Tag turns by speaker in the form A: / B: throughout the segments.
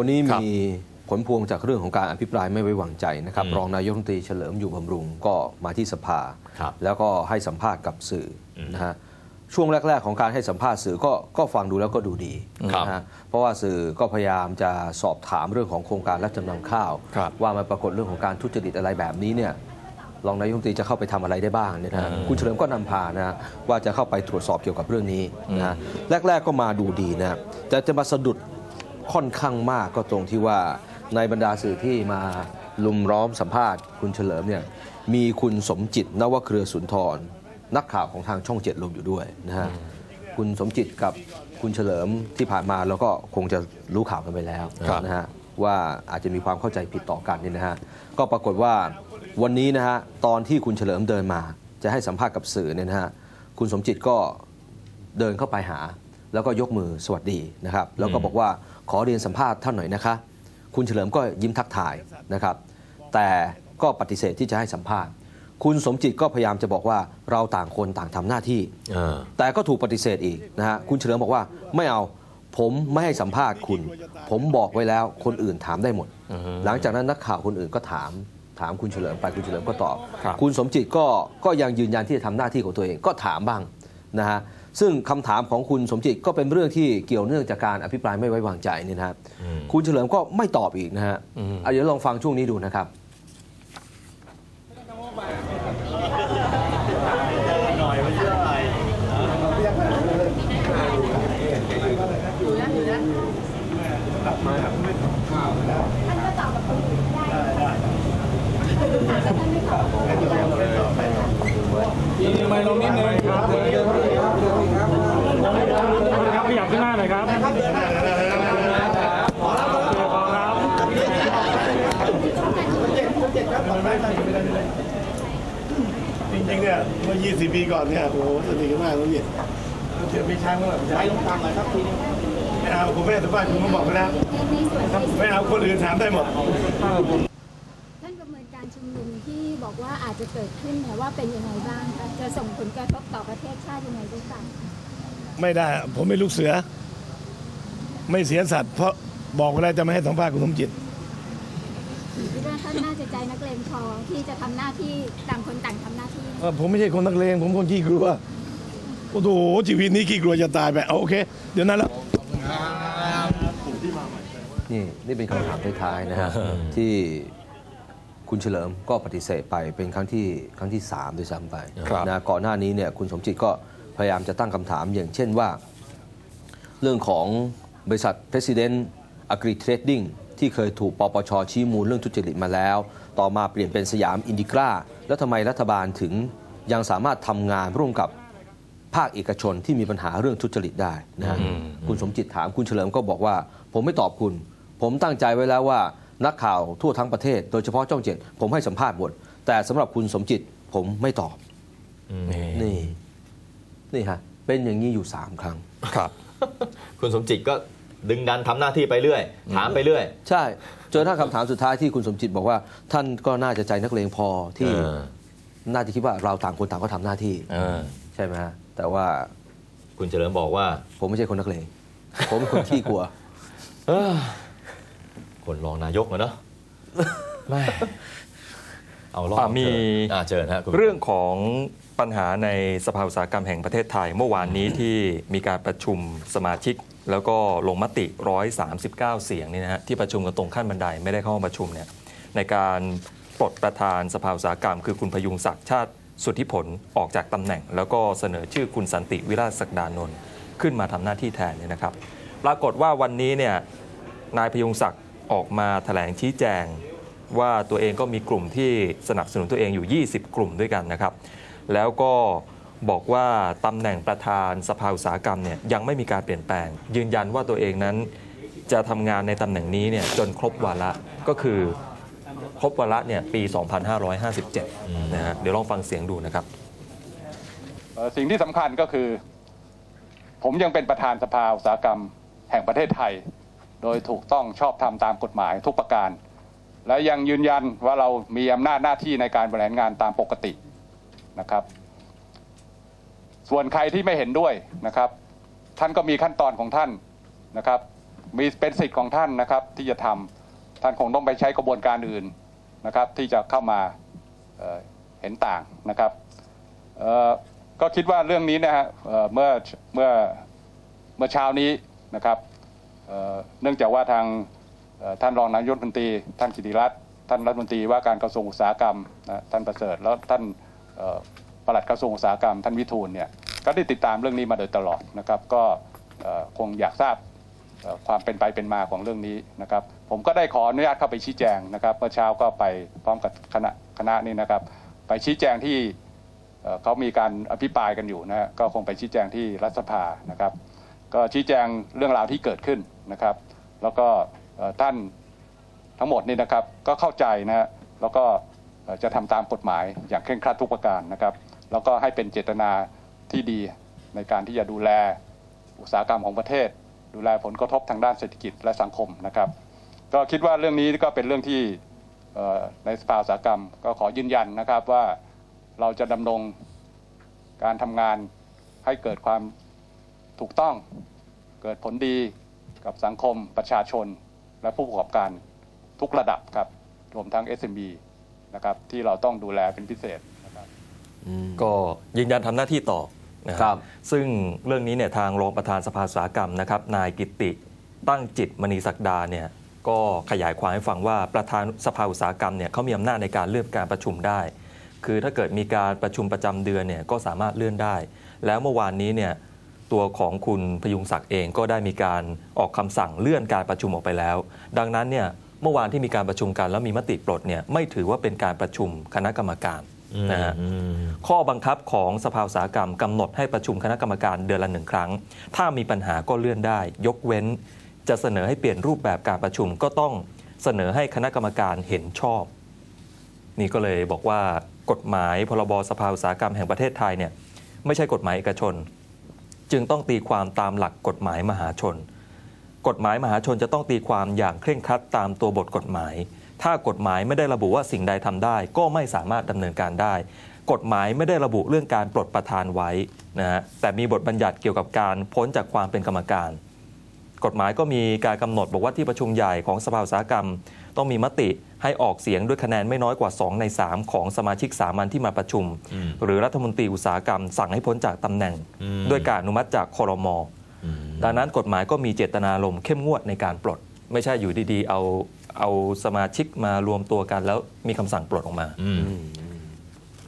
A: วันนี้
B: ครับ
A: มีผลพวงจากเรื่องของการอภิปรายไม่ไว้วางใจนะครับ
B: อืม
A: รองนายกรัฐมนตรีเฉลิมอยู่บำรุงก็มาที่สภา
B: ครับ
A: แล้วก็ให้สัมภาษณ์กับสื่ออ
B: ม
A: นะฮะช่วงแรก ๆ ของการให้สัมภาษณ์สื่อก็ก็ฟังดูแล้วก็ดูดี
B: ครับ
A: นะฮะเพราะว่าสื่อก็พยายามจะสอบถามเรื่องของโครงการรับจำนำข้าว
B: ครับ
A: ว่ามันปรากฏเรื่องของการทุจริตอะไรแบบนี้เนี่ยรองนายกรัฐมนตรีจะเข้าไปทำอะไรได้บ้างเนี่ยนะฮะ
B: อืม
A: คุณเฉลิมก็นำพานะฮะว่าจะเข้าไปตรวจสอบเกี่ยวกับเรื่องนี้นะฮะแรก ๆก็มาดูดีนะฮะแต่จะมาสะดุด ค่อนข้างมากก็ตรงที่ว่าในบรรดาสื่อที่มาลุมล้อมสัมภาษณ์คุณเฉลิมเนี่ยมีคุณสมจิตนวเครือสุนทร นักข่าวของทางช่องเจ็ดรวมอยู่ด้วยนะฮะคุณสมจิตกับคุณเฉลิมที่ผ่านมาเราก็คงจะรู้ข่าวกันไปแล้ว
B: ครับ
A: นะฮะว่าอาจจะมีความเข้าใจผิดต่อกันนี่นะฮะก็ปรากฏว่าวันนี้นะฮะตอนที่คุณเฉลิมเดินมา จะให้สัมภาษณ์กับสื่อเนี่ยนะฮะคุณสมจิตก็เดินเข้าไปหา แล้วก็ยกมือสวัสดีนะครับ แล้วก็บอกว่า ขอเรียนสัมภาษณ์ท่านหน่อยนะคะ คุณเฉลิมก็ยิ้มทักทายนะครับ แต่ก็ปฏิเสธที่จะให้สัมภาษณ์ คุณสมจิตก็พยายามจะบอกว่าเราต่างคนต่างทำหน้าที่
B: เออ
A: แต่ก็ถูกปฏิเสธอีกนะฮะคุณเฉลิมบอกว่าไม่เอาผมไม่ให้สัมภาษณ์คุณ ผมบอกไว้แล้วคนอื่นถามได้หมด
B: อือฮึ
A: หลังจากนั้นนักข่าวคนอื่นก็ถาม ถามคุณเฉลิมไปคุณเฉลิมก็ตอบ
B: ครับ
A: คุณสมจิตก็ก็ยังยืนยันที่จะทำหน้าที่ของตัวเองก็ถามบ้างนะฮะ ซึ่งคำถามของคุณสมจิตก็เป็นเรื่องที่เกี่ยวเนื่องจากการอภิปรายไม่ไว้วางใจเนี่ยนะฮะ
B: อืม
A: คุณเฉลิมก็ไม่ตอบอีกนะฮะ
B: อืม
A: อะเดี๋ยวลองฟังช่วงนี้ดูนะครับ
C: ไม่ลงนิดนึงครับครับขยับขึ้นหน้าหน่อยครับโอเคพอครับ
D: จริงๆเนี่ยเมื่อ 20 ปีก่อนเนี่ยโอ้โหสนิทกันมากเลยเนี่ยเดี๋ยวมีช้างเมื่อไหร่ใช้ลงตามหน่อยครับทีนี้ไม่เอาผมไม่ให้สัมภาษณ์คุณผมบอกไปแล้วไม่เอาคนอื่นถามได้หมด
E: ท่านประเมินการชุมนุมที่บอกว่าอาจจะเกิดขึ้นเนี่ยว่าเป็นยังไงบ้างคะจะส่งผลกระทบต่อประเทศชาติยังไงบ้าง
D: ไม่ได้ผมไม่ลูกเสือ ไม่เสียสัตว์เพราะบอกไปแล้วจะไม่ให้สัมภาษณ์คุณสมจิต
E: คิดว่า ท่านน่าจะใจนักเลงพอที่จะทำหน้าที่ต่างคนต่างทำหน้าที่
D: เออผมไม่ใช่คนนักเลงผมคนขี้กลัว โอ้โหชีวิตนี้ขี้กลัวจะตายไปเอาโอเค เดี๋ยวนั้นแล้ว
A: นี่นี่เป็นคำถามท้ายๆนะฮะที่คุณเฉลิมก็ปฏิเสธไปเป็นครั้งที่ครั้งที่3ด้วยซ้ำไป
B: ครับ
A: นะก่อนหน้านี้เนี่ยคุณสมจิตก็พยายามจะตั้งคำถามอย่างเช่นว่า เรื่องของบริษัท President Agri Trading ที่เคยถูกปปชชี้มูลเรื่องทุจริตมาแล้ว ต่อมาเปลี่ยนเป็นสยามอินดิกราแล้วทำไมรัฐบาลถึงยังสามารถทำงานร่วมกับภาคเอกชนที่มีปัญหาเรื่องทุจริตได้นะฮะ
B: อืม
A: คุณสมจิตถามคุณเฉลิมก็บอกว่า ผมไม่ตอบคุณ ผมตั้งใจไว้แล้วว่านักข่าวทั่วทั้งประเทศ โดยเฉพาะช่องเจ็ดผมให้สัมภาษณ์หมดแต่สำหรับคุณสมจิตผมไม่ตอบนี่นี่ฮะเป็นอย่างนี้อยู่3ครั้ง
B: ครับ คุณสมจิตก็ ดึงดันทำหน้าที่ไปเรื่อย ถามไปเรื่อย
A: ใช่จนถ้าคำถามสุดท้ายที่คุณสมจิตบอกว่า ท่านก็น่าจะใจนักเลงพอที่
B: เออ
A: น่าจะคิดว่าเราต่างคนต่างก็ทำหน้าที่
B: เออ
A: ใช่ไหมฮะแต่ว่า
B: คุณเฉลิมบอกว่า
A: ผมไม่ใช่คนนักเลงผมเป็นคนขี้กลัว
B: เอ้อคนรองนายกอะเนาะแม่เอารอบ
F: อะมี
B: อ่าเชิญฮะคุณ
F: เรื่องของปัญหาในสภาอุตสาหกรรมแห่งประเทศไทย เมื่อวานนี้ที่มีการประชุมสมาชิก แล้วก็ลงมติ 139 เสียงนี่นะฮะที่ประชุมกันตรงขั้นบันไดไม่ได้เข้าประชุมเนี่ยในการปลดประธานสภาอุตสาหกรรม คือคุณพยุงศักดิ์ชาติสุทธิผลออกจากตำแหน่ง แล้วก็เสนอชื่อคุณสันติวิราชศักดานนท์ขึ้นมาทำหน้าที่แทนเนี่ยนะครับ ปรากฏว่าวันนี้เนี่ยนายพยุงศักดิ์ออกมาแถลงชี้แจง ว่าตัวเองก็มีกลุ่มที่สนับสนุนตัวเองอยู่ 20 กลุ่มด้วยกันนะครับ แล้วก็ บอกว่าตำแหน่งประธานสภาอุตสาหกรรมเนี่ยยังไม่มีการเปลี่ยนแปลง ยืนยันว่าตัวเองนั้น จะทำงานในตำแหน่งนี้เนี่ยจนครบวาระก็คือครบวาระเนี่ยปี 2557 นะฮะเดี๋ยวลองฟังเสียงดูนะครับ
G: สิ่งที่สำคัญก็คือ ผมยังเป็นประธานสภาอุตสาหกรรมแห่งประเทศไทย โดยถูกต้องชอบธรรมตามกฎหมายทุกประการ และยังยืนยันว่าเรามีอำนาจหน้าที่ในการบริหารงานตามปกตินะครับ ส่วนใครที่ไม่เห็นด้วยนะครับ ท่านก็มีขั้นตอนของท่านนะครับ มีเป็นสิทธิ์ของท่านนะครับที่จะทำท่านคงต้องไปใช้กระบวนการอื่นนะครับ ที่จะเข้ามาเเห็นต่างนะครับก็คิดว่าเรื่องนี้นะฮะเเมื่อเมื่อเมื่อเช้านี้นะครับเเนื่องจากว่าทางท่านรองนายกรัฐมนตรี ท่านกิติรัตน์ท่านรัฐมนตรีว่าการกระทรวงอุตสาหกรรมนะท่านประเสริฐแล้วท่านปลัดกระทรวงอุตสาหกรรม ท่านวิทูลเนี่ย ก็ได้ติดตามเรื่องนี้มาโดยตลอดนะครับ ก็คงอยากทราบความเป็นไปเป็นมาของเรื่องนี้นะครับ ผมก็ได้ขออนุญาตเข้าไปชี้แจงนะครับเมื่อเช้าก็ไปพร้อมกับคณะคณะนี้นะครับ ไปชี้แจงที่เขามีการอภิปรายกันอยู่นะก็คงไปชี้แจงที่รัฐสภานะครับ ก็ชี้แจงเรื่องราวที่เกิดขึ้นนะครับ แล้วก็ท่านทั้งหมดนี่นะครับก็เข้าใจนะแล้วก็จะทำตามกฎหมายอย่างเคร่งครัดทุกประการนะครับ แล้วก็ให้เป็นเจตนา ที่ดีในการที่จะดูแลอุตสาหกรรมของประเทศ ดูแลผลกระทบทางด้านเศรษฐกิจและสังคมนะครับ ก็คิดว่าเรื่องนี้ก็เป็นเรื่องที่เอ่อในสภาอุตสาหกรรมก็ขอยืนยันนะครับว่าเราจะดำรงการทำงานให้เกิดความถูกต้อง เกิดผลดีกับสังคมประชาชน และผู้ประกอบการทุกระดับครับรวมทั้ง SMB นะครับที่เราต้องดูแลเป็นพิเศษนะครับ
F: ก็ยืนยันทำหน้าที่ต่อ นะค
A: ครั
F: รับบซึ่งเรื่องนี้เนี่ยทางรองประธานสภาอุตสาหกรรมนะครับนายกิตติตั้งจิตมณีศักดาเนี่ยก็ขยายความให้ฟังว่าประธานสภาอุตสาหกรรมเนี่ยเขามีอำนาจในการเลื่อนการประชุมได้ คือถ้าเกิดมีการประชุมประจำเดือนเนี่ยก็สามารถเลื่อนได้ แล้วเมื่อวานนี้เนี่ยตัวของคุณพยุงศักดิ์เองก็ได้มีการออกคำสั่งเลื่อนการประชุมออกไปแล้ว ดังนั้นเนี่ยเมื่อวานที่มีการประชุมกันแล้วมีมติปลดเนี่ยไม่ถือว่าเป็นการประชุมคณะกรรมการ นะฮะข้อบังคับของสภาอุตสาหกรรมกำหนดให้ประชุมคณะกรรมการเดือนละหนึ่งครั้ง ถ้ามีปัญหาก็เลื่อนได้ ยกเว้น จะเสนอให้เปลี่ยนรูปแบบการประชุมก็ต้องเสนอให้คณะกรรมการเห็นชอบ นี่ก็เลยบอกว่ากฎหมายพรบสภาอุตสาหกรรมแห่งประเทศไทยเนี่ยไม่ใช่กฎหมายเอกชน จึงต้องตีความตามหลักกฎหมายมหาชน กฎหมายมหาชนจะต้องตีความอย่างเคร่งครัดตามตัวบทกฎหมาย ถ้ากฎหมายไม่ได้ระบุว่าสิ่งใดทำได้ ก็ไม่สามารถดำเนินการได้ กฎหมายไม่ได้ระบุเรื่องการปลดประธานไว้นะฮะแต่มีบทบัญญัติเกี่ยวกับการพ้นจากความเป็นกรรมการ กฎหมายก็มีการกำหนดบอกว่าที่ประชุมใหญ่ของสภาอุตสาหกรรม ต้องมีมติให้ออกเสียงด้วยคะแนนไม่น้อยกว่า 2 ใน 3 ของสมาชิกสามัญที่มาประชุม หรือรัฐมนตรีอุตสาหกรรม สั่งให้พ้นจากตำแหน่ง ด้วยการอนุมัติจากคอรมอดังนั้นกฎหมายก็มีเจตนารมณ์เข้มงวดในการปลด ไม่ใช่อยู่ดีๆ เอา เอาสมาชิกมารวมตัวกัน แล้วมีคำสั่งปลดออกมา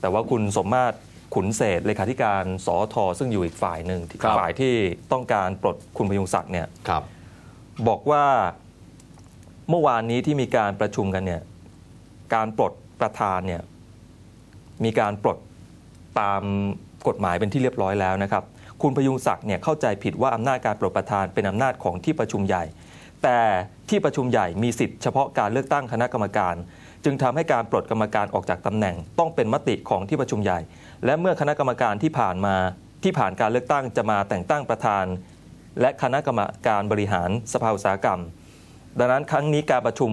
F: แต่ว่าคุณสมมาตรขุนเศษเลขาธิการสอทอซึ่งอยู่อีกฝ่ายหนึ่งที่
B: ครับ
F: ฝ่ายที่ต้องการปลดคุณพยุงศักดิ์เนี่ย
B: ครับ
F: บอกว่าเมื่อวานนี้ที่มีการประชุมกันเนี่ยการปลดประธานเนี่ยมีการปลดตามกฎหมายเป็นที่เรียบร้อยแล้วนะครับ คุณพยุงศักดิ์เนี่ยเข้าใจผิดว่าอำนาจการปลดประธานเป็นอำนาจของที่ประชุมใหญ่ แต่ที่ประชุมใหญ่มีสิทธิ์เฉพาะการเลือกตั้งคณะกรรมการ จึงทำให้การปลดกรรมการออกจากตำแหน่ง ต้องเป็นมติของที่ประชุมใหญ่ และเมื่อคณะกรรมการที่ผ่านมาที่ผ่านการเลือกตั้งจะมาแต่งตั้งประธาน และคณะกรรมการบริหารสภาอุตสาหกรรม ดังนั้นครั้งนี้การประชุม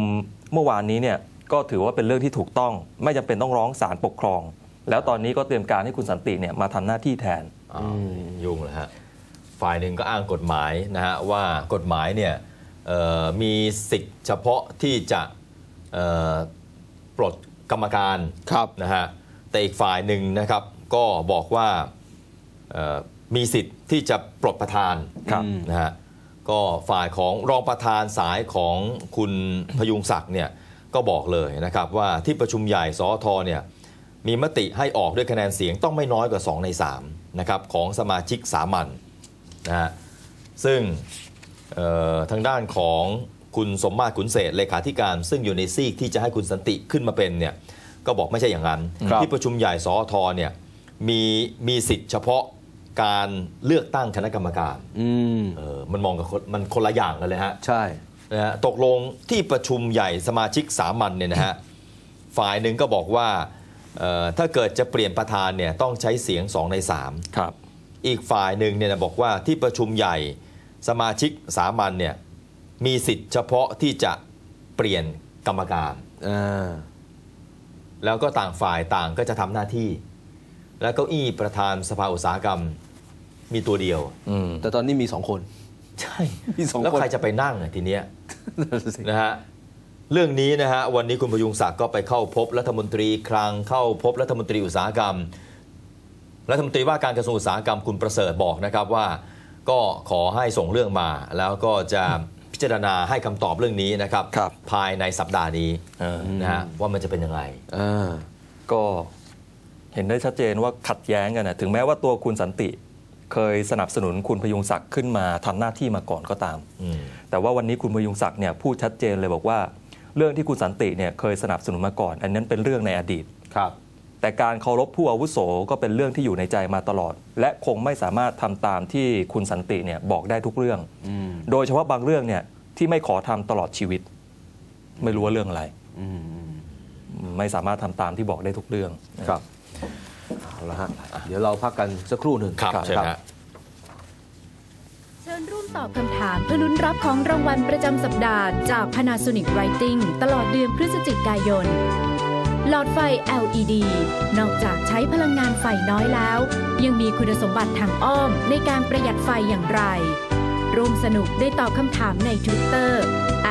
F: เมื่อวานนี้เนี่ยก็ถือว่าเป็นเรื่องที่ถูกต้อง ไม่จำเป็นต้องร้องศาลปกครอง แล้วตอนนี้ก็เตรียมการให้คุณสันติเนี่ยมาทำหน้าที่แทน
B: อ้าวยุ่งเลยฮะฝ่ายหนึ่งก็อ้างกฎหมายนะฮะว่ากฎหมายเนี่ย มีสิทธิ์เฉพาะที่จะเอ่อปลดกรรมการ
A: ครับ
B: นะฮะแต่อีกฝ่ายหนึ่งนะครับก็บอกว่าเอ่อมีสิทธิ์ที่จะปลดประธาน
F: ครับ
B: นะฮะก็ฝ่ายของรองประธานสายของคุณพยุงศักดิ์เนี่ยก็บอกเลยนะครับว่าที่ประชุมใหญ่สอทเนี่ยมีมติให้ออกด้วยคะแนนเสียงต้องไม่น้อยกว่า 2 ใน3นะครับของสมาชิกสามัญนะฮะซึ่งเอ่อ ทางด้านของคุณสมมาตรขุนเศษเลขาธิการ ซึ่งอยู่ในซีกที่จะให้คุณสันติขึ้นมาเป็นเนี่ยก็บอกไม่ใช่อย่างนั้น
A: ครับ
B: ที่ประชุมใหญ่สอทเนี่ยมีมีสิทธิ์เฉพาะการเลือกตั้งคณะกรรมการ
A: อืม
B: เออมันมองกับคนมันคนละอย่างกันเลยฮะ
A: ใช่
B: นะฮะตกลงที่ประชุมใหญ่สมาชิกสามัญเนี่ยนะฮะฝ่ายหนึ่งก็บอกว่าเอ่อถ้าเกิดจะเปลี่ยนประธานเนี่ยต้องใช้เสียง 2 ใน
F: ครับ
B: 3อีกฝ่ายหนึ่งเนี่ยนะบอกว่าที่ประชุมใหญ่ สมาชิกสามัญเนี่ยมีสิทธิ์เฉพาะที่จะเปลี่ยนกรรมการ
A: อ่า
B: แล้วก็ต่างฝ่ายต่างก็จะทำหน้าที่ แล้วเก้าอี้ประธานสภาอุตสาหกรรมมีตัวเดียว
F: อืม
A: แต่ตอนนี้มีสองคน
B: ใช่
A: มีสอง
B: แล้ว
A: คน
B: ใครจะไปนั่งอะทีเนี้ย
A: นั่นสิ
B: นะฮะเรื่องนี้นะฮะวันนี้คุณพยุงศักดิ์ก็ไปเข้าพบรัฐมนตรีคลังเข้าพบรัฐมนตรีอุตสาหกรรม รัฐมนตรีว่าการกระทรวงอุตสาหกรรมคุณประเสริฐบอกนะครับว่า ก็ขอให้ส่งเรื่องมา แล้วก็จะพิจารณาให้คำตอบเรื่องนี้นะครับ
F: ครับ
B: ภายในสัปดาห์นี้
F: เออ
B: นะฮะว่ามันจะเป็นยังไง
A: อ่า
F: ก็เห็นได้ชัดเจนว่าขัดแย้งกันนะถึงแม้ว่าตัวคุณสันติ เคยสนับสนุนคุณพยุงศักดิ์ขึ้นมาทำหน้าที่มาก่อนก็ตาม
B: อืม
F: แต่ว่าวันนี้คุณพยุงศักดิ์เนี่ยพูดชัดเจนเลยบอกว่า เรื่องที่คุณสันติเนี่ยเคยสนับสนุนมาก่อน อันนั้นเป็นเรื่องในอดีต
A: ครับ
F: แต่การเคารพผู้อาวุโสก็เป็นเรื่องที่อยู่ในใจมาตลอด และคงไม่สามารถทำตามที่คุณสันติเนี่ยบอกได้ทุกเรื่อง
A: อืม
F: โดยเฉพาะบางเรื่องเนี่ยที่ไม่ขอทำตลอดชีวิต ไม่รู้ว่าเรื่องอะไร
A: อืมอืม
F: ไม่สามารถทำตามที่บอกได้ทุกเรื่อง
A: ครับเอาละฮะเดี๋ยวเราพักกันสักครู่หนึ่ง
B: ครับเชิญฮะ
H: เชิญร่วมตอบคำถามเพื่อลุ้นรับของรางวัลประจำสัปดาห์จาก Panasonic Writing ตลอดเดือนพฤศจิกายน หลอดไฟ LED นอกจากใช้พลังงานไฟน้อยแล้ว ยังมีคุณสมบัติทางอ้อมในการประหยัดไฟอย่างไร ร่วมสนุกได้ตอบคำถามใน Twitter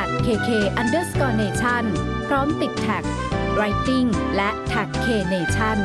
H: at kk underscore nation พร้อมติดแท็ก writing และ tag k nation